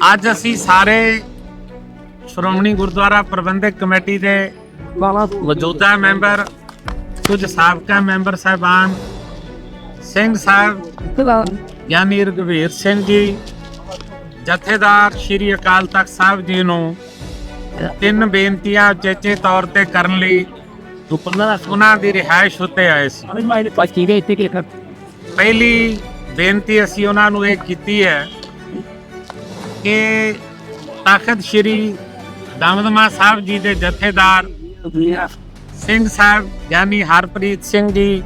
ਅੱਜ ਅਸੀਂ ਸਾਰੇ ਸ਼੍ਰੋਮਣੀ ਗੁਰਦੁਆਰਾ ਪ੍ਰਬੰਧਕ ਕਮੇਟੀ ਦੇ ਮੌਜੂਦਾ ਮੈਂਬਰ ਕੁਝ ਸਾਬਕਾ ਮੈਂਬਰ ਸਾਹਿਬਾਨ ਸਿੰਘ ਸਾਹਿਬ ਯਾਨੀ ਰਘਵੀਰ ਸਿੰਘ ਜੀ ਜਥੇਦਾਰ ਸ਼੍ਰੀ ਅਕਾਲ ਤਖਤ ਸਾਹਿਬ ਜੀ ਨੂੰ ਤਿੰਨ ਬੇਨਤੀਆਂ ਚੇਚੇ ਤੌਰ ਤੇ ਕਰਨ ਲਈ ਉਹਨਾਂ ਦੀ ਰਿਹਾਇਸ਼ ਉੱਤੇ ਆਏ ਸੀ। ਪਹਿਲੀ ਬੇਨਤੀ ਅਸੀਂ ਉਹਨਾਂ ਨੂੰ ਇਹ ਕੀਤੀ ਹੈ ਕਿ ਤਖਤ ਸ੍ਰੀ ਦਮਦਮਾ ਸਾਹਿਬ ਜੀ ਦੇ ਜਥੇਦਾਰ ਸਿੰਘ ਸਾਹਿਬ ਯਾਨੀ ਹਰਪ੍ਰੀਤ ਸਿੰਘ ਜੀ,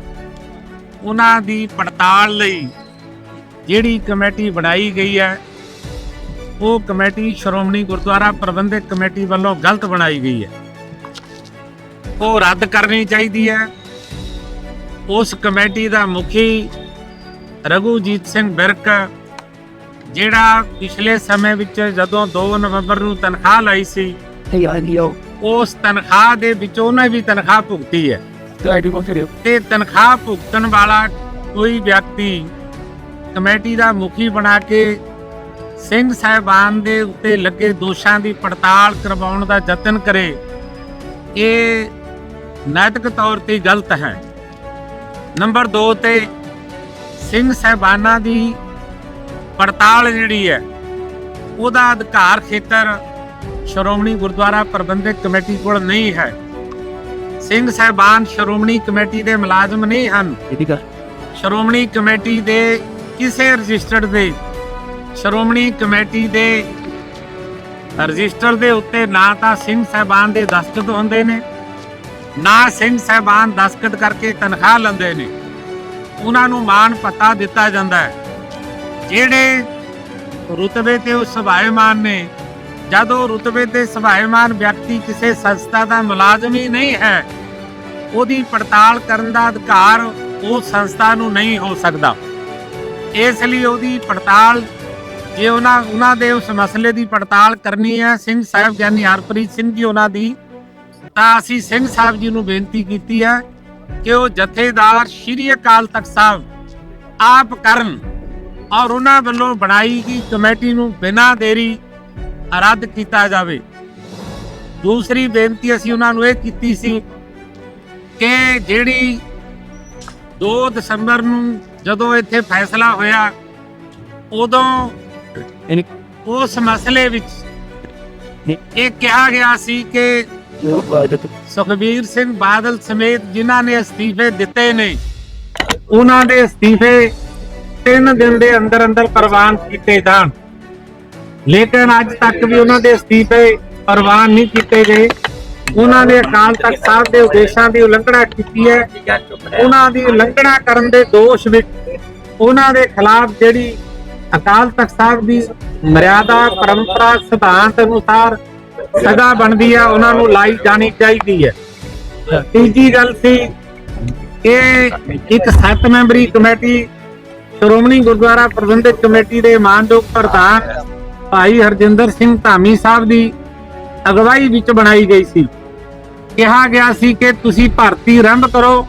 ਉਹਨਾਂ ਦੀ ਪੜਤਾਲ ਲਈ ਜਿਹੜੀ ਕਮੇਟੀ ਬਣਾਈ ਗਈ ਹੈ, ਉਹ ਕਮੇਟੀ ਸ਼੍ਰੋਮਣੀ ਗੁਰਦੁਆਰਾ ਪ੍ਰਬੰਧਕ ਕਮੇਟੀ ਵੱਲੋਂ ਗਲਤ ਬਣਾਈ ਗਈ ਹੈ। ਉਹ ਰੱਦ ਕਰਨੀ ਚਾਹੀਦੀ ਹੈ। ਉਸ ਕਮੇਟੀ ਦਾ ਮੁਖੀ ਰਘੂਜੀਤ ਸਿੰਘ ਬਿਰਕ ਜਿਹੜਾ ਪਿਛਲੇ ਸਮੇਂ ਵਿੱਚ ਜਦੋਂ 2 ਨਵੰਬਰ ਨੂੰ ਤਨਖਾਹ ਲਈ ਸੀ ਉਸ ਤਨਖਾਹ ਦੇ ਵਿੱਚੋਂ ਉਹਨੇ ਵੀ ਤਨਖਾਹ ਭੁਗਤੀ ਹੈ। ਤੇ ਤਨਖਾਹ ਭੁਗਤਣ ਵਾਲਾ ਕੋਈ ਵਿਅਕਤੀ ਕਮੇਟੀ ਦਾ ਮੁਖੀ ਬਣਾ ਕੇ ਸਿੰਘ ਸਾਹਿਬਾਨ ਦੇ ਉੱਤੇ ਲੱਗੇ ਦੋਸ਼ਾਂ ਦੀ ਪੜਤਾਲ ਕਰਵਾਉਣ ਦਾ ਯਤਨ ਕਰੇ ਇਹ ਨੈਤਿਕ ਤੌਰ ਤੇ ਗਲਤ ਹੈ। ਨੰਬਰ 2 ਤੇ ਸਿੰਘ ਸਾਹਿਬਾਨਾਂ ਦੀ ਪੜਤਾਲ ਜਿਹੜੀ ਹੈ ਉਹਦਾ ਅਧਿਕਾਰ ਖੇਤਰ ਸ਼੍ਰੋਮਣੀ ਗੁਰਦੁਆਰਾ ਪ੍ਰਬੰਧਕ ਕਮੇਟੀ ਕੋਲ ਨਹੀਂ ਹੈ। ਸਿੰਘ ਸਾਹਿਬਾਨ ਸ਼੍ਰੋਮਣੀ ਕਮੇਟੀ ਦੇ ਮੁਲਾਜ਼ਮ ਨਹੀਂ ਹਨ। ਸ਼੍ਰੋਮਣੀ ਕਮੇਟੀ ਦੇ ਕਿਸੇ ਰਜਿਸਟਰਡ ਦੇ ਸ਼੍ਰੋਮਣੀ ਕਮੇਟੀ ਦੇ ਰਜਿਸਟਰ ਦੇ ਉੱਤੇ ਨਾ ਤਾਂ ਸਿੰਘ ਸਾਹਿਬਾਨ ਦੇ ਦਸਤਖਤ ਹੁੰਦੇ ਨੇ ਨਾ ਸਿੰਘ ਸਾਹਿਬਾਨ ਦਸਤਖਤ ਕਰਕੇ ਤਨਖਾਹ ਲੈਂਦੇ ਨੇ। ਉਹਨਾਂ ਨੂੰ ਮਾਨ ਪਤਾ ਦਿੱਤਾ ਜਾਂਦਾ ਹੈ। ਜਿਹੜੇ ਰੁਤਬੇ ਤੇ ਉਹ ਸਭਾਇਮਾਨ ਨੇ, ਜਦੋਂ ਰੁਤਬੇ ਤੇ ਸਭਾਇਮਾਨ ਵਿਅਕਤੀ ਕਿਸੇ ਸੰਸਥਾ ਦਾ ਮੁਲਾਜ਼ਮ ਹੀ ਨਹੀਂ ਹੈ, ਉਹਦੀ ਪੜਤਾਲ ਕਰਨ ਦਾ ਅਧਿਕਾਰ ਉਹ ਸੰਸਥਾ ਨੂੰ ਨਹੀਂ ਹੋ ਸਕਦਾ। ਇਸ ਲਈ ਉਹਦੀ ਪੜਤਾਲ, ਜੇ ਉਹਨਾਂ ਉਹਨਾਂ ਦੇ ਉਸ ਮਸਲੇ ਦੀ ਪੜਤਾਲ ਕਰਨੀ ਹੈ, ਸਿੰਘ ਸਾਹਿਬ ਗਿਆਨੀ ਹਰਪ੍ਰੀਤ ਸਿੰਘ ਜੀ ਉਹਨਾਂ ਦੀ, ਤਾਂ ਅਸੀਂ ਸਿੰਘ ਸਾਹਿਬ ਜੀ ਨੂੰ ਬੇਨਤੀ ਕੀਤੀ ਹੈ ਕਿ ਉਹ ਜਥੇਦਾਰ ਸ਼੍ਰੀ ਅਕਾਲ ਤਖਤ ਸਾਹਿਬ ਆਪ ਕਰਨ। ਔਰ ਉਹਨਾਂ ਵੱਲੋਂ ਬਣਾਈ ਗਈ ਕਮੇਟੀ ਨੂੰ ਬਿਨਾਂ ਦੇਰੀ ਰੱਦ ਕੀਤਾ ਜਾਵੇ। ਦੂਸਰੀ ਬੇਨਤੀ ਅਸੀਂ ਉਹਨਾਂ ਨੂੰ ਇਹ ਕੀਤੀ ਸੀ ਕਿ ਜਿਹੜੀ 2 ਦਸੰਬਰ ਨੂੰ ਜਦੋਂ ਇੱਥੇ ਫੈਸਲਾ ਹੋਇਆ ਉਦੋਂ ਉਸ ਮਸਲੇ ਵਿੱਚ ਇਹ ਕਿਹਾ ਗਿਆ ਸੀ ਕਿ ਸੁਖਬੀਰ ਸਿੰਘ ਬਾਦਲ ਸਮੇਤ ਜਿਨ੍ਹਾਂ ਨੇ ਅਸਤੀਫੇ ਦਿੱਤੇ ਨੇ ਉਹਨਾਂ ਦੇ ਅਸਤੀਫੇ ਤਿੰਨ ਦਿਨ ਦੇ ਅੰਦਰ ਅੰਦਰ ਪ੍ਰਵਾਨ ਕੀਤੇ ਜਾਣ। ਲੇਕਿਨ ਅੱਜ ਤੱਕ ਵੀ ਉਹਨਾਂ ਦੇ ਅਸਤੀਫੇ ਪ੍ਰਵਾਨ ਨਹੀਂ ਕੀਤੇ ਗਏ। ਉਹਨਾਂ ਨੇ ਅਕਾਲ ਤਖਤ ਸਾਹਿਬ ਦੇ ਉਦੇਸ਼ਾਂ ਦੀ ਉਲੰਘਣਾ ਕੀਤੀ ਹੈ। ਉਹਨਾਂ ਦੀ ਉਲੰਘਣਾ ਕਰਨ ਦੇ ਦੋਸ਼ ਵਿੱਚ ਉਹਨਾਂ ਦੇ ਖਿਲਾਫ ਜਿਹੜੀ ਅਕਾਲ ਤਖਤ ਸਾਹਿਬ ਦੀ ਮਰਿਆਦਾ ਪਰੰਪਰਾ ਸਿਧਾਂਤ ਅਨੁਸਾਰ ਸਜ਼ਾ ਬਣਦੀ ਹੈ ਉਹਨਾਂ ਨੂੰ ਲਾਈ ਜਾਣੀ ਚਾਹੀਦੀ ਹੈ। ਤੀਜੀ ਗੱਲ ਸੀ ਕਿ ਇੱਕ ਸੱਤ ਮੈਂਬਰੀ ਕਮੇਟੀ ਸ਼੍ਰੋਮਣੀ ਗੁਰਦੁਆਰਾ ਪ੍ਰਬੰਧਕ ਕਮੇਟੀ ਦੇ ਮਾਨਯੋਗ ਪ੍ਰਧਾਨ ਭਾਈ ਹਰਜਿੰਦਰ ਸਿੰਘ ਧਾਮੀ ਸਾਹਿਬ ਦੀ ਅਗਵਾਈ ਵਿੱਚ ਬਣਾਈ ਗਈ ਸੀ। ਕਿਹਾ ਗਿਆ ਸੀ ਕਿ ਤੁਸੀਂ ਭਰਤੀ ਆਰੰਭ ਕਰੋ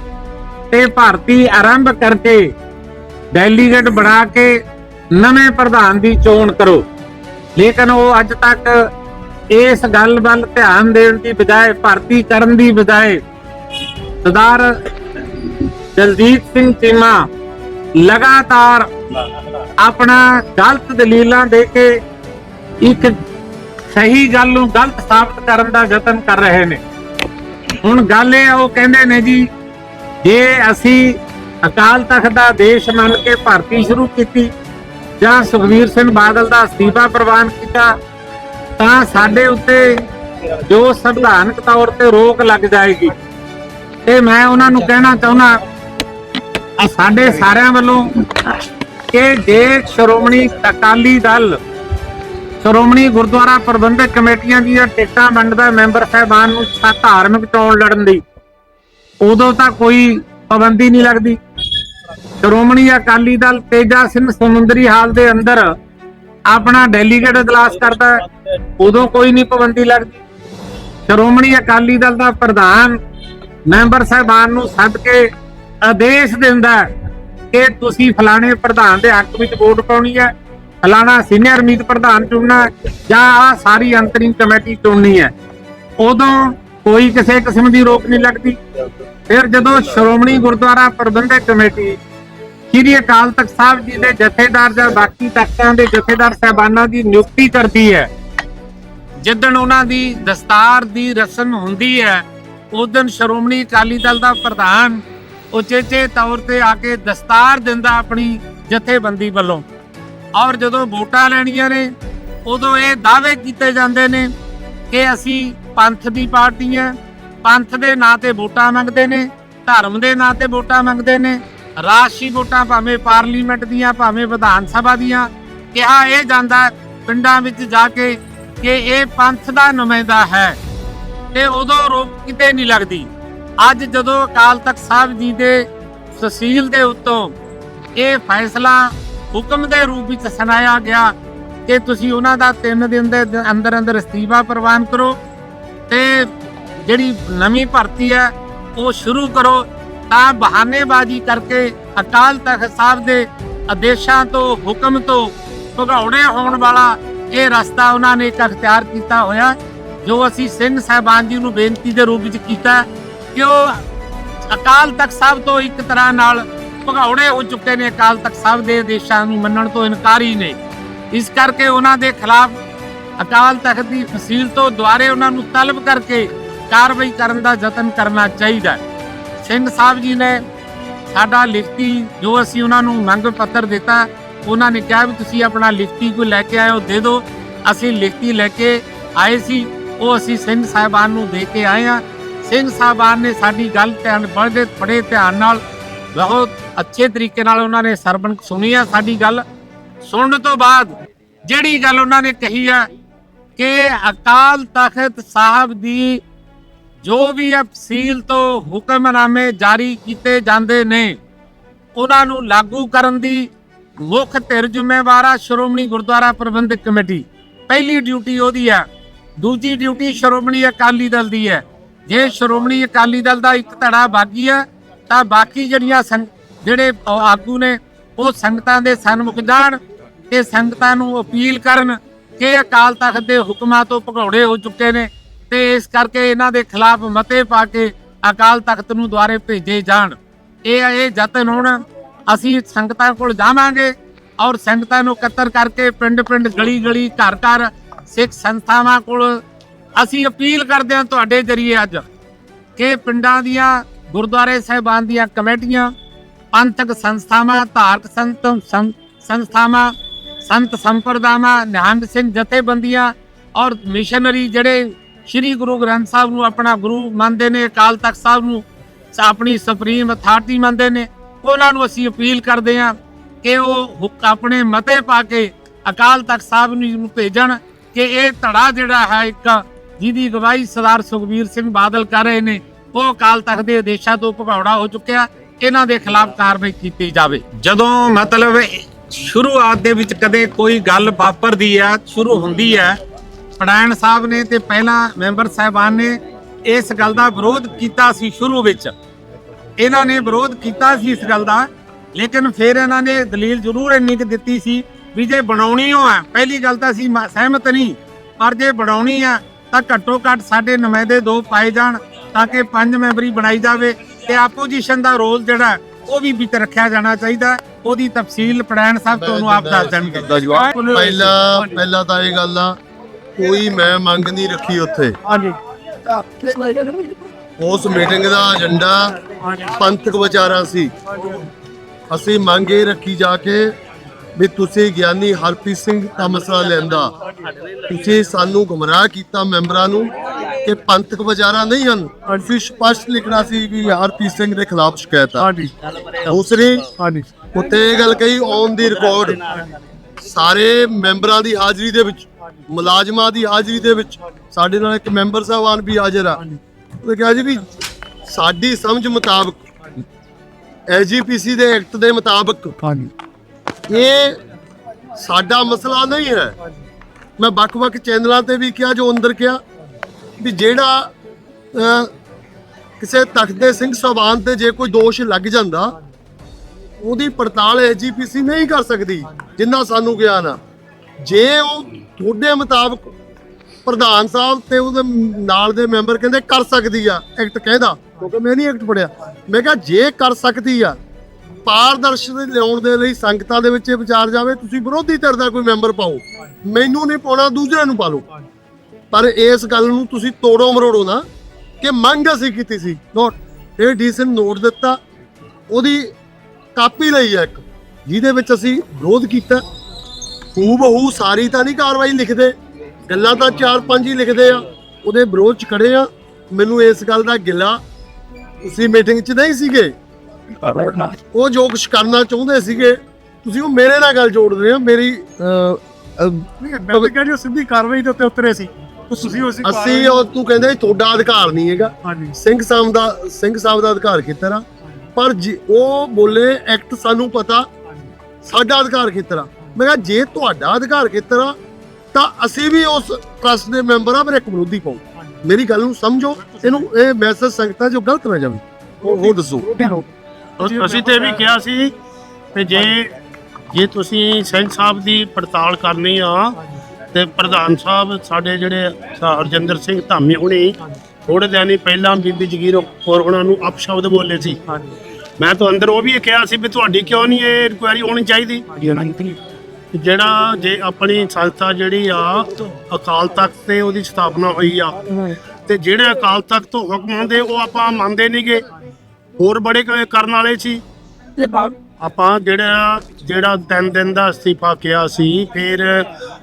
ਤੇ ਭਰਤੀ ਆਰੰਭ ਕਰਕੇ ਡੈਲੀਗੇਟ ਬਣਾ ਕੇ ਨਵੇਂ ਪ੍ਰਧਾਨ ਦੀ ਚੋਣ ਕਰੋ। ਲੇਕਿਨ ਉਹ ਅੱਜ ਤੱਕ ਇਸ ਗੱਲ ਵੱਲ ਧਿਆਨ ਦੇਣ ਦੀ ਬਜਾਏ, ਭਰਤੀ ਕਰਨ ਦੀ ਬਜਾਏ ਸਰਦਾਰ ਦਲਜੀਤ ਸਿੰਘ ਚੀਮਾ ਲਗਾਤਾਰ ਆਪਣਾ ਗਲਤ ਦਲੀਲਾਂ ਦੇ ਕੇ ਇੱਕ ਸਹੀ ਗੱਲ ਨੂੰ ਗਲਤ ਸਾਬਤ ਕਰਨ ਦਾ ਯਤਨ ਕਰ ਰਹੇ ਨੇ। ਹੁਣ ਗੱਲ ਇਹ ਆ, ਉਹ ਕਹਿੰਦੇ ਨੇ ਜੀ, ਜੇ ਅਸੀਂ ਅਕਾਲ ਤਖਤ ਦਾ ਦੇਸ਼ ਮੰਨ ਕੇ ਭਰਤੀ ਸ਼ੁਰੂ ਕੀਤੀ ਜਾਂ ਸੁਖਵੀਰ ਸਿੰਘ ਬਾਦਲ ਦਾ ਅਸਤੀਫਾ ਪ੍ਰਵਾਨ ਕੀਤਾ, ਤਾਂ ਸਾਡੇ ਉੱਤੇ ਜੋ ਸੰਵਿਧਾਨਕ ਤੌਰ ਤੇ ਰੋਕ ਲੱਗ ਜਾਏਗੀ। ਤੇ ਮੈਂ ਉਹਨਾਂ ਨੂੰ ਕਹਿਣਾ ਚਾਹੁੰਦਾ ਆ ਸਾਡੇ ਸਾਰਿਆਂ ਵੱਲੋਂ ਕਿ ਜੇ ਸ਼੍ਰੋਮਣੀ ਅਕਾਲੀ ਦਲ, ਸ਼੍ਰੋਮਣੀ ਗੁਰਦੁਆਰਾ ਪ੍ਰਬੰਧਕ ਕਮੇਟੀਆਂ ਦੀਆਂ ਟਿਕਟਾਂ ਵੰਡਦਾ ਮੈਂਬਰ ਸਾਹਿਬਾਨ ਨੂੰ ਧਾਰਮਿਕ ਚੋਣ ਲੜਨ ਦੀ, ਉਦੋਂ ਤਾਂ ਕੋਈ ਪਾਬੰਦੀ ਨਹੀਂ ਲੱਗਦੀ। ਸ਼੍ਰੋਮਣੀ ਅਕਾਲੀ ਦਲ ਤੇਜਾ ਸਿੰਘ ਸਮੁੰਦਰੀ ਹਾਲ ਦੇ ਅੰਦਰ ਆਪਣਾ ਡੈਲੀਗੇਟ ਇਜਲਾਸ ਕਰਦਾ ਉਦੋਂ ਕੋਈ ਨਹੀਂ ਪਾਬੰਦੀ ਲੱਗਦੀ। ਸ਼੍ਰੋਮਣੀ ਅਕਾਲੀ ਦਲ ਦਾ ਪ੍ਰਧਾਨ ਮੈਂਬਰ ਸਾਹਿਬਾਨ ਨੂੰ ਸੱਦ ਕੇ ਆਦੇਸ਼ ਦਿੰਦਾ ਕਿ ਤੁਸੀਂ ਫਲਾਣੇ ਪ੍ਰਧਾਨ ਦੇ ਹੱਕ ਵਿੱਚ ਵੋਟ ਪਾਉਣੀ ਹੈ, ਫਲਾਣਾ ਸੀਨੀਅਰ ਮੀਤ ਪ੍ਰਧਾਨ ਚੁਣਨਾ ਜਾਂ ਆ ਸਾਰੀ ਅੰਤਰਿਮ ਕਮੇਟੀ ਚੁਣਨੀ ਹੈ। ਉਦੋਂ ਕੋਈ ਕਿਸੇ ਕਿਸਮ ਦੀ ਰੋਕ ਨਹੀਂ ਲੱਗਦੀ। ਫਿਰ ਜਦੋਂ ਸ਼੍ਰੋਮਣੀ ਗੁਰਦੁਆਰਾ ਪ੍ਰਬੰਧਕ ਕਮੇਟੀ ਸ੍ਰੀ ਅਕਾਲ ਤਖਤ ਸਾਹਿਬ ਜੀ ਦੇ ਜਥੇਦਾਰ ਜਾਂ ਬਾਕੀ ਤਖਤਾਂ ਦੇ ਜਥੇਦਾਰ ਸਾਹਿਬਾਨਾਂ ਦੀ ਨਿਯੁਕਤੀ ਕਰਦੀ ਹੈ, ਜਿੱਦਣ ਉਹਨਾਂ ਦੀ ਦਸਤਾਰ ਦੀ ਰਸਮ ਹੁੰਦੀ ਹੈ, ਉਸ ਦਿਨ ਸ਼੍ਰੋਮਣੀ ਅਕਾਲੀ ਦਲ ਦਾ ਪ੍ਰਧਾਨ ਉਚੇਚੇ ਤੌਰ ਤੇ ਆ ਕੇ ਦਸਤਾਰ ਦਿੰਦਾ ਆਪਣੀ ਜਥੇਬੰਦੀ ਵੱਲੋਂ। ਔਰ ਜਦੋਂ ਵੋਟਾਂ ਲੈਣੀਆਂ ਨੇ, ਉਦੋਂ ਇਹ ਦਾਅਵੇ ਕੀਤੇ ਜਾਂਦੇ ਨੇ ਕਿ ਅਸੀਂ ਪੰਥ ਦੀ ਪਾਰਟੀ ਹੈ ਪੰਥ ਦੇ ਨਾਂ ਤੇ ਵੋਟਾਂ ਮੰਗਦੇ ਨੇ, ਧਰਮ ਦੇ ਨਾਂ ਤੇ ਵੋਟਾਂ ਮੰਗਦੇ ਨੇ, ਰਾਸ਼ਟਰੀ ਵੋਟਾਂ ਭਾਵੇਂ ਪਾਰਲੀਮੈਂਟ ਦੀਆਂ, ਭਾਵੇਂ ਵਿਧਾਨ ਸਭਾ ਦੀਆਂ। ਕਿਹਾ ਇਹ ਜਾਂਦਾ ਪਿੰਡਾਂ ਵਿੱਚ ਜਾ ਕੇ ਕਿ ਇਹ ਪੰਥ ਦਾ ਨੁਮਾਇੰਦਾ ਹੈ ਤੇ ਉਦੋਂ ਰੋਕ ਕਿਤੇ ਨਹੀਂ ਲੱਗਦੀ। ਅੱਜ ਜਦੋਂ ਅਕਾਲ ਤਖਤ ਸਾਹਿਬ ਜੀ ਦੇ ਤਹਿਸੀਲ ਦੇ ਉੱਤੋਂ ਇਹ ਫੈਸਲਾ ਹੁਕਮ ਦੇ ਰੂਪ ਵਿੱਚ ਸੁਣਾਇਆ ਗਿਆ ਕਿ ਤੁਸੀਂ ਉਹਨਾਂ ਦਾ 3 ਦਿਨ ਦੇ ਅੰਦਰ ਅੰਦਰ ਅਸਤੀਫਾ ਪ੍ਰਵਾਨ ਕਰੋ ਤੇ ਜਿਹੜੀ ਨਵੀਂ ਭਰਤੀ ਹੈ ਉਹ ਸ਼ੁਰੂ ਕਰੋ, ਤਾਂ ਬਹਾਨੇਬਾਜ਼ੀ ਕਰਕੇ ਅਕਾਲ ਤਖਤ ਸਾਹਿਬ ਦੇ ਆਦੇਸ਼ਾਂ ਤੋਂ, ਹੁਕਮ ਤੋਂ ਭਗੌੜੇ ਹੋਣ ਵਾਲਾ ਇਹ ਰਸਤਾ ਉਹਨਾਂ ਨੇ ਇੱਕ ਅਖਤਿਆਰ ਕੀਤਾ ਹੋਇਆ, ਜੋ ਅਸੀਂ ਸਿੰਘ ਸਾਹਿਬਾਨ ਜੀ ਨੂੰ ਬੇਨਤੀ ਦੇ ਰੂਪ ਵਿੱਚ ਕੀਤਾ। ਕਿ ਉਹ ਅਕਾਲ ਤਖਤ ਸਾਹਿਬ ਤੋਂ ਇੱਕ ਤਰ੍ਹਾਂ ਨਾਲ ਭਗੌੜੇ ਹੋ ਚੁੱਕੇ ਨੇ ਅਕਾਲ ਤਖਤ ਸਾਹਿਬ ਦੇ ਆਦੇਸ਼ਾਂ ਨੂੰ ਮੰਨਣ ਤੋਂ ਇਨਕਾਰੀ ਨੇ। ਇਸ ਕਰਕੇ ਉਹਨਾਂ ਦੇ ਖਿਲਾਫ ਅਕਾਲ ਤਖਤ ਦੀ ਫਸੀਲ ਤੋਂ ਦੁਆਰੇ ਉਹਨਾਂ ਨੂੰ ਤਲਬ ਕਰਕੇ ਕਾਰਵਾਈ ਕਰਨ ਦਾ ਯਤਨ ਕਰਨਾ ਚਾਹੀਦਾ ਸਿੰਘ ਸਾਹਿਬ ਜੀ ਨੇ ਸਾਡਾ ਲਿਖਤੀ ਜੋ ਅਸੀਂ ਉਹਨਾਂ ਨੂੰ ਮੰਗ ਪੱਤਰ ਦਿੱਤਾ, ਉਹਨਾਂ ਨੇ ਕਿਹਾ ਵੀ ਤੁਸੀਂ ਆਪਣਾ ਲਿਖਤੀ ਕੋਈ ਲੈ ਕੇ ਆਇਓ, ਦੇ ਦਿਓ। ਅਸੀਂ ਲਿਖਤੀ ਲੈ ਕੇ ਆਏ ਸੀ, ਉਹ ਅਸੀਂ ਸਿੰਘ ਸਾਹਿਬਾਨ ਨੂੰ ਦੇ ਕੇ ਆਏ ਆ ਸਿੰਘ ਸਾਹਿਬਾਨ ਨੇ ਸਾਡੀ ਗੱਲ ਧਿਆਨ ਬੜੇ ਬੜੇ ਧਿਆਨ ਨਾਲ, ਬਹੁਤ ਅੱਛੇ ਤਰੀਕੇ ਨਾਲ ਉਹਨਾਂ ਨੇ ਸਰਵਣ ਸੁਣੀ ਆ ਸਾਡੀ ਗੱਲ। ਸੁਣਨ ਤੋਂ ਬਾਅਦ ਜਿਹੜੀ ਗੱਲ ਉਹਨਾਂ ਨੇ ਕਹੀ ਆ ਕਿ ਅਕਾਲ ਤਖਤ ਸਾਹਿਬ ਦੀ ਜੋ ਵੀ ਅਫਸੀਲ ਤੋਂ ਹੁਕਮਨਾਮੇ ਜਾਰੀ ਕੀਤੇ ਜਾਂਦੇ ਨੇ, ਉਹਨਾਂ ਨੂੰ ਲਾਗੂ ਕਰਨ ਦੀ ਮੁੱਖ ਧਿਰ ਜ਼ਿੰਮੇਵਾਰ ਆ ਸ਼੍ਰੋਮਣੀ ਗੁਰਦੁਆਰਾ ਪ੍ਰਬੰਧਕ ਕਮੇਟੀ। ਪਹਿਲੀ ਡਿਊਟੀ ਉਹਦੀ ਆ, ਦੂਜੀ ਡਿਊਟੀ ਸ਼੍ਰੋਮਣੀ ਅਕਾਲੀ ਦਲ ਦੀ ਹੈ ਜੇ ਸ਼੍ਰੋਮਣੀ ਅਕਾਲੀ ਦਲ ਦਾ ਇੱਕ ਧੜਾ ਬਾਗੀ ਹੈ, ਤਾਂ ਬਾਕੀ ਜਿਹੜੀਆਂ ਸੰਗ- ਜਿਹੜੇ ਆਗੂ ਨੇ, ਉਹ ਸੰਗਤਾਂ ਦੇ ਸਨਮੁਖ ਜਾਣ ਤੇ ਸੰਗਤਾਂ ਨੂੰ ਅਪੀਲ ਕਰਨ ਕਿ ਅਕਾਲ ਤਖਤ ਦੇ ਹੁਕਮਾਂ ਤੋਂ ਭਗੌੜੇ ਹੋ ਚੁੱਕੇ ਨੇ ਤੇ ਇਸ ਕਰਕੇ ਇਹਨਾਂ ਦੇ ਖਿਲਾਫ ਮਤੇ ਪਾ ਕੇ ਅਕਾਲ ਤਖਤ ਨੂੰ ਦੁਆਰੇ ਭੇਜੇ ਜਾਣ। ਇਹ ਇਹ ਯਤਨ ਹੋਣ ਅਸੀਂ ਸੰਗਤਾਂ ਕੋਲ ਜਾਵਾਂਗੇ ਔਰ ਸੰਗਤਾਂ ਨੂੰ ਇਕੱਤਰ ਕਰਕੇ ਪਿੰਡ ਪਿੰਡ ਗਲੀ ਗਲੀ ਘਰ ਘਰ ਸਿੱਖ ਸੰਸਥਾਵਾਂ ਕੋਲ ਅਸੀਂ ਅਪੀਲ ਕਰਦੇ ਹਾਂ ਤੁਹਾਡੇ ਜਰੀਏ ਅੱਜ ਕਿ ਪਿੰਡਾਂ ਦੀਆਂ ਗੁਰਦੁਆਰੇ ਸਾਹਿਬਾਨ ਦੀਆਂ ਕਮੇਟੀਆਂ, ਪੰਥਕ ਸੰਸਥਾਵਾਂ, ਧਾਰਕ ਸੰਤ ਸੰਸਥਾਵਾਂ, ਸੰਤ ਸੰਪਰਦਾਵਾਂ, ਨਿਹੰਗ ਸਿੰਘ ਜਥੇਬੰਦੀਆਂ ਔਰ ਮਿਸ਼ਨਰੀ ਜਿਹੜੇ ਸ੍ਰੀ ਗੁਰੂ ਗ੍ਰੰਥ ਸਾਹਿਬ ਨੂੰ ਆਪਣਾ ਗੁਰੂ ਮੰਨਦੇ ਨੇ, ਅਕਾਲ ਤਖਤ ਸਾਹਿਬ ਨੂੰ ਆਪਣੀ ਸੁਪਰੀਮ ਅਥਾਰਟੀ ਮੰਨਦੇ ਨੇ, ਉਹਨਾਂ ਨੂੰ ਅਸੀਂ ਅਪੀਲ ਕਰਦੇ ਹਾਂ ਕਿ ਉਹ ਹੁਕ- ਆਪਣੇ ਮਤੇ ਪਾ ਕੇ ਅਕਾਲ ਤਖਤ ਸਾਹਿਬ ਨੂੰ ਭੇਜਣ ਕਿ ਇਹ ਧੜਾ ਜਿਹੜਾ ਹੈ ਇੱਕ ਜਿਹਦੀ ਅਗਵਾਈ ਸਰਦਾਰ ਸੁਖਬੀਰ ਸਿੰਘ ਬਾਦਲ ਕਰ ਰਹੇ ਨੇ ਉਹ ਅਕਾਲ ਤਖਤ ਦੇ ਆਦੇਸ਼ਾਂ ਤੋਂ ਭਗੌੜਾ ਹੋ ਚੁੱਕਿਆ ਇਹਨਾਂ ਦੇ ਖਿਲਾਫ ਕਾਰਵਾਈ ਕੀਤੀ ਜਾਵੇ। ਜਦੋਂ ਮਤਲਬ ਸ਼ੁਰੂਆਤ ਦੇ ਵਿੱਚ ਕਦੇ ਕੋਈ ਗੱਲ ਵਾਪਰਦੀ ਆ ਸ਼ੁਰੂ ਹੁੰਦੀ ਹੈ ਪੜਾਇਣ ਸਾਹਿਬ ਨੇ ਤੇ ਪਹਿਲਾਂ ਮੈਂਬਰ ਸਾਹਿਬਾਨ ਨੇ ਇਸ ਗੱਲ ਦਾ ਵਿਰੋਧ ਕੀਤਾ ਸੀ ਸ਼ੁਰੂ ਵਿੱਚ। ਇਹਨਾਂ ਨੇ ਵਿਰੋਧ ਕੀਤਾ ਸੀ ਇਸ ਗੱਲ ਦਾ ਲੇਕਿਨ ਫਿਰ ਇਹਨਾਂ ਨੇ ਦਲੀਲ ਜ਼ਰੂਰ ਇੰਨੀ ਕੁ ਦਿੱਤੀ ਸੀ ਵੀ ਜੇ ਬਣਾਉਣੀ ਹੋ ਪਹਿਲੀ ਗੱਲ ਤਾਂ ਅਸੀਂ ਸਹਿਮਤ ਨਹੀਂ ਪਰ ਜੇ ਬਣਾਉਣੀ ਆ ਤਾਂ ਘੱਟੋ ਘੱਟ ਸਾਡੇ ਨੁਮਾਇੰਦੇ ਦੋ ਪਾਏ ਜਾਣ ਤਾਂ ਕਿ ਪੰਜ ਮੈਂਬਰੀ ਬਣਾਈ ਜਾਵੇ ਤੇ ਆਪੋਜੀਸ਼ਨ ਦਾ ਰੋਲ ਜਿਹੜਾ ਉਹ ਵੀ ਵਿੱਚ ਰੱਖਿਆ ਜਾਣਾ ਚਾਹੀਦਾ ਉਹਦੀ ਤਫਸੀਲ ਪੜਾਇਣ ਸਾਹਿਬ ਤੁਹਾਨੂੰ ਆਪ ਦੱਸ ਦੇਣਗੇ। ਪਹਿਲਾਂ ਪਹਿਲਾਂ ਤਾਂ ਇਹ ਗੱਲ ਆ ਕੋਈ ਮੈਂ ਮੰਗ ਨਹੀਂ ਰੱਖੀ ਉੱਥੇ। ਹਾਂਜੀ। ਉਸ ਮੀਟਿੰਗ ਦਾ ਏਜੰਡਾ ਪੰਥਕ ਵਿਚਾਰਾਂ ਸੀ। ਅਸੀਂ ਮੰਗ ਰੱਖੀ ਜਾ ਕੇ ਵੀ ਤੁਸੀਂ ਗਿਆਨੀ ਹਰਪ੍ਰੀਤ ਸਿੰਘ ਦਾ ਮਸਲਾ ਲੈਂਦਾ। ਤੁਸੀਂ ਸਾਨੂੰ ਗੁੰਮਰਾਹ ਕੀਤਾ ਮੈਂਬਰਾਂ ਨੂੰ ਕਿ ਪੰਥਕ ਵਿਚਾਰਾਂ ਨਹੀਂ ਹਨ। ਅਸੀਂ ਸਪਸ਼ਟ ਲਿਖਣਾ ਸੀ ਵੀ ਹਰਪ੍ਰੀਤ ਸਿੰਘ ਦੇ ਖਿਲਾਫ ਸ਼ਿਕਾਇਤ ਆ। ਹਾਂਜੀ। ਦੂਸਰੀ ਹਾਂਜੀ। ਉੱਤੇ ਇਹ ਗੱਲ ਕਹੀ ਔਨ ਦੀ ਰਿਕਾਰਡ ਸਾਰੇ ਮੈਂਬਰਾਂ ਦੀ ਹਾਜ਼ਰੀ ਦੇ ਵਿੱਚ ਮੁਲਾਜ਼ਮਾਂ ਦੀ ਹਾਜ਼ਰੀ ਦੇ ਵਿੱਚ ਸਾਡੇ ਨਾਲ ਇੱਕ ਮੈਂਬਰ ਸਾਹਿਬਾਨ ਵੀ ਹਾਜ਼ਰ ਆ। ਉਹ ਕਿਹਾ ਜੀ ਵੀ ਸਾਡੀ ਸਮਝ ਮੁਤਾਬਕ ਐਜੀਪੀਸੀ ਦੇ ਐਕਟ ਦੇ ਮੁਤਾਬਕ ਹਾਂਜੀ। ਇਹ ਸਾਡਾ ਮਸਲਾ ਨਹੀਂ ਹੈ। ਮੈਂ ਵੱਖ-ਵੱਖ ਚੈਨਲਾਂ ਤੇ ਵੀ ਕਿਹਾ, ਜੋ ਅੰਦਰ ਕਿਹਾ ਵੀ ਜਿਹੜਾ ਕਿਸੇ ਤਖਤ ਦੇ ਸਿੰਘ ਸਾਹਿਬਾਨ ਤੇ ਜੇ ਕੋਈ ਦੋਸ਼ ਲੱਗ ਜਾਂਦਾ, ਉਹਦੀ ਪੜਤਾਲ ਐਜੀਪੀਸੀ ਨਹੀਂ ਕਰ ਸਕਦੀ, ਜਿੰਨਾ ਸਾਨੂੰ ਗਿਆਨ ਆ। ਜੇ ਉਹ ਤੁਹਾਡੇ ਮੁਤਾਬਕ ਪ੍ਰਧਾਨ ਸਾਹਿਬ ਤੇ ਉਹਦੇ ਨਾਲ ਦੇ ਮੈਂਬਰ ਕਹਿੰਦੇ ਕਰ ਸਕਦੀ ਆ ਐਕਟ ਕਹਿੰਦਾ, ਕਿਉਂਕਿ ਮੈਂ ਨਹੀਂ ਐਕਟ ਪੜਿਆ ਮੈਂ ਕਿਹਾ ਜੇ ਕਰ ਸਕਦੀ ਆ ਪਾਰਦਰਸ਼ਤਾ ਲਿਆਉਣ ਦੇ ਲਈ ਸੰਗਤਾਂ ਦੇ ਵਿੱਚ ਇਹ ਵਿਚਾਰ ਜਾਵੇ, ਤੁਸੀਂ ਵਿਰੋਧੀ ਧਿਰ ਦਾ ਕੋਈ ਮੈਂਬਰ ਪਾਓ, ਮੈਨੂੰ ਨਹੀਂ ਪਾਉਣਾ, ਦੂਜਿਆਂ ਨੂੰ ਪਾ ਲਓ। ਪਰ ਇਸ ਗੱਲ ਨੂੰ ਤੁਸੀਂ ਤੋੜੋ ਮਰੋੜੋ ਨਾ, ਕਿ ਮੰਗ ਅਸੀਂ ਕੀਤੀ ਸੀ। ਨੋਟ ਇਹ ਡੀਸਨ ਨੋਟ ਦਿੱਤਾ, ਉਹਦੀ ਕਾਪੀ ਲਈ ਹੈ ਇੱਕ, ਜਿਹਦੇ ਵਿੱਚ ਅਸੀਂ ਵਿਰੋਧ ਕੀਤਾ। ਹੂ ਬਹੂ ਸਾਰੀ ਤਾਂ ਨਹੀਂ ਕਾਰਵਾਈ ਲਿਖਦੇ, ਗੱਲਾਂ ਤਾਂ ਚਾਰ ਪੰਜ ਹੀ ਲਿਖਦੇ ਆ, ਉਹਦੇ ਵਿਰੋਧ ਚ ਖੜੇ ਆ। ਮੈਨੂੰ ਇਸ ਗੱਲ ਦਾ ਗਿਲਾ ਉਸੇ ਮੀਟਿੰਗ ਚ ਨਹੀਂ ਸੀਗੇ। ਉਹ ਜੋ ਕੁਛ ਕਰਨਾ ਚਾਹੁੰਦੇ ਸੀਗੇ ਤੁਸੀਂ ਉਹ ਮੇਰੇ ਨਾਲ ਗੱਲ ਜੋੜ ਰਹੇ ਹੋ ਮੇਰੀ ਮੈਂ ਤਾਂ ਕਹਿੰਦੀ ਸਿੱਧੀ ਕਾਰਵਾਈ ਦੇ ਉੱਤੇ ਉਤਰੇ ਸੀ। ਤੁਸੀਂ ਉਸ ਅਸੀਂ ਉਹ ਤੂੰ ਕਹਿੰਦੇ ਤੁਹਾਡਾ ਅਧਿਕਾਰ ਨਹੀਂ ਹੈਗਾ। ਹਾਂਜੀ। ਸਿੰਘ ਸਾਹਿਬ ਦਾ ਸਿੰਘ ਸਾਹਿਬ ਦਾ ਅਧਿਕਾਰ ਖੇਤਰ ਆ। ਪਰ ਜੀ- ਉਹ ਬੋਲੇ ਐਕਟ ਸਾਨੂੰ ਪਤਾ ਸਾਡਾ ਅਧਿਕਾਰ ਖੇਤਰ ਆ। ਮੈਂ ਕਿਹਾ ਜੇ ਤੁਹਾਡਾ ਅਧਿਕਾਰ ਖੇਤਰ ਆ ਤਾਂ ਅਸੀਂ ਵੀ ਉਸ ਟਰਸਟ ਦੇ ਮੈਂਬਰ ਆ ਪਰ ਇੱਕ ਵਿਰੋਧੀ ਪਾਉ ਮੇਰੀ ਗੱਲ ਨੂੰ ਸਮਝੋ। ਇਹਨੂੰ ਇਹ ਮੈਸੇਜ ਸੰਗਤਾਂ ਜੋ ਗਲਤ ਨਾ ਜਾਵੇ। ਉਹ ਉਹ ਦੱਸੋ। ਅਸ- ਅਸੀਂ ਤੇ ਇਹ ਵੀ ਕਿਹਾ ਸੀ ਕਿ ਜੇ ਜੇ ਤੁਸੀਂ ਸਿੰਘ ਸਾਹਿਬ ਦੀ ਪੜਤਾਲ ਕਰਨੀ ਆ ਤੇ ਪ੍ਰਧਾਨ ਸਾਹਿਬ ਸਾਡੇ ਜਿਹੜੇ ਸਾ- ਹਰਜਿੰਦਰ ਸਿੰਘ ਧਾਮੀ ਹੁਣੀ ਥੋੜੇ ਦਿਨ ਹੀ ਪਹਿਲਾਂ ਬੀਬੀ ਜਗੀਰ ਕੌਰ ਉਹਨਾਂ ਨੂੰ ਅਪਸ਼ਬਦ ਬੋਲੇ ਸੀ। ਮੈਂ ਤਾਂ ਅੰਦਰ ਉਹ ਵੀ ਕਿਹਾ ਸੀ ਵੀ ਤੁਹਾਡੀ ਕਿਉਂ ਨਹੀਂ ਇਹ ਇਨਕੁਆਇਰੀ ਹੋਣੀ ਚਾਹੀਦੀ? ਜਿਹੜਾ ਜੇ ਆਪਣੀ ਸੰਸਥਾ ਜਿਹੜੀ ਆ ਅਕਾਲ ਤਖਤ ਤੇ ਉਹਦੀ ਸਥਾਪਨਾ ਹੋਈ ਆ ਤੇ ਜਿਹੜੇ ਅਕਾਲ ਤਖਤ ਤੋਂ ਹੁਕਮ ਆਉਂਦੇ ਉਹ ਆਪਾਂ ਮੰਨਦੇ ਨਹੀਂਗੇ ਹੋਰ ਬੜੇ ਕ- ਕਰਨ ਵਾਲੇ ਸੀ। ਆਪਾਂ ਜਿਹੜਾ ਜਿਹੜਾ ਤਿੰਨ ਦਿਨ ਦਾ ਅਸਤੀਫਾ ਕਿਹਾ ਸੀ ਫਿਰ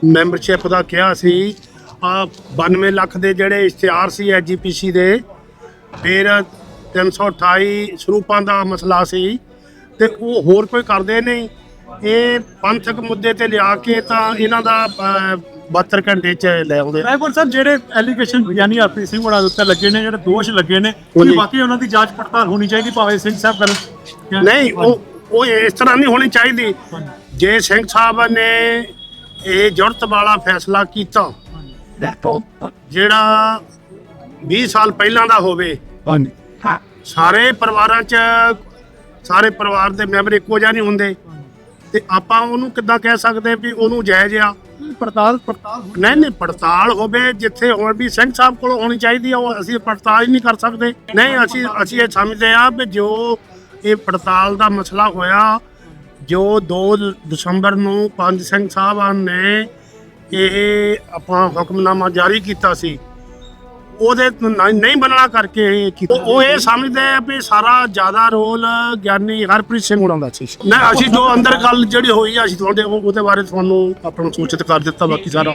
ਮੈਂਬਰਸ਼ਿਪ ਦਾ ਕਿਹਾ ਸੀ ਆ 92 ਲੱਖ ਦੇ ਜਿਹੜੇ ਇਸ਼ਤਿਹਾਰ ਸੀ ਐਜੀਪੀਸੀ ਦੇ ਫਿਰ 328 ਸਰੂਪਾਂ ਦਾ ਮਸਲਾ ਸੀ ਤੇ ਉਹ ਹੋਰ ਕੋਈ ਕਰਦੇ ਨਹੀਂ। ਇਹ ਪੰਥਕ ਮੁੱਦੇ ਤੇ ਲਿਆ ਕੇ ਤਾਂ ਇਹਨਾਂ ਦਾ ਅਹ, 72 ਘੰਟੇ ਚ ਲੈ ਆਉਂਦੇ ਰਾਏਪੁਰ ਸਾਹਿਬ ਜਿਹੜੇ ਐਲੀਗੇਸ਼ਨ ਯਾਨੀ ਹਰਪ੍ਰੀਤ ਸਿੰਘ ਹੋਣਾ ਦੇ ਉੱਤੇ ਲੱਗੇ ਨੇ ਜਿਹੜੇ ਦੋਸ਼ ਲੱਗੇ ਨੇ ਉਹ ਹਾਂਜੀ। ਬਾਕੀ ਉਹਨਾਂ ਦੀ ਜਾਂਚ ਪੜਤਾਲ ਹੋਣੀ ਚਾਹੀਦੀ ਭਾਵੇਂ ਸਿੰਘ ਸਾਹਿਬ ਕਰਨ। ਨਹੀਂ ਉਹ ਉਹ ਇਸ ਤਰ੍ਹਾਂ ਨਹੀਂ ਹੋਣੀ ਚਾਹੀਦੀ। ਜੇ ਸਿੰਘ ਸਾਹਿਬ ਨੇ ਇਹ ਜੁਰਤ ਵਾਲਾ ਫੈਸਲਾ ਕੀਤਾ ਜਿਹੜਾ 20 ਸਾਲ ਪਹਿਲਾਂ ਦਾ ਹੋਵੇ ਸਾਰੇ ਪਰਿਵਾਰਾਂ 'ਚ ਸਾਰੇ ਪਰਿਵਾਰ ਦੇ ਮੈਂਬਰ ਇੱਕੋ ਜਿਹਾ ਨਹੀਂ ਹੁੰਦੇ। ਤੇ ਆਪਾਂ ਉਹਨੂੰ ਕਿੱਦਾਂ ਕਹਿ ਸਕਦੇ ਵੀ ਉਹਨੂੰ ਜਾਇਜ਼ ਆ? ਪੜਤਾਲ ਪੜਤਾਲ ਨਹੀਂ ਨਹੀਂ, ਪੜਤਾਲ ਹੋਵੇ, ਜਿੱਥੇ ਹੁਣ ਵੀ ਸਿੰਘ ਸਾਹਿਬ ਕੋਲ ਹੋਣੀ ਚਾਹੀਦੀ ਆ, ਉਹ ਅਸੀਂ ਪੜਤਾਲ ਹੀ ਨਹੀਂ ਕਰ ਸਕਦੇ। ਨਹੀਂ, ਅਸੀਂ ਅਸੀਂ ਇਹ ਸਮਝਦੇ ਆ ਵੀ ਜੋ ਇਹ ਪੜਤਾਲ ਦਾ ਮਸਲਾ ਹੋਇਆ, ਜੋ 2 ਦਸੰਬਰ ਨੂੰ ਪੰਜ ਸਿੰਘ ਸਾਹਿਬਾਨ ਨੇ ਇਹ ਆਪਣਾ ਹੁਕਮਨਾਮਾ ਜਾਰੀ ਕੀਤਾ ਸੀ ਉਹਦੇ ਨਹੀਂ ਬਣਨਾ ਕਰਕੇ ਇਹ ਕੀਤਾ। ਉਹ ਇਹ ਸਮਝਦੇ ਆ ਵੀ ਸਾਰਾ ਜ਼ਿਆਦਾ ਰੋਲ ਗਿਆਨੀ ਹਰਪ੍ਰੀਤ ਸਿੰਘ ਹੋਣਾ ਦਾ ਸੀ। ਨਹੀਂ ਅਸੀਂ ਜੋ ਅੰਦਰ ਗੱਲ ਜਿਹੜੀ ਹੋਈ ਆ ਅਸੀਂ ਤੁਹਾਡੇ ਉਹ- ਉਹਦੇ ਬਾਰੇ ਤੁਹਾਨੂੰ ਆਪਣਾ ਸੂਚਿਤ ਕਰ ਦਿੱਤਾ ਬਾਕੀ ਸਾਰਾ।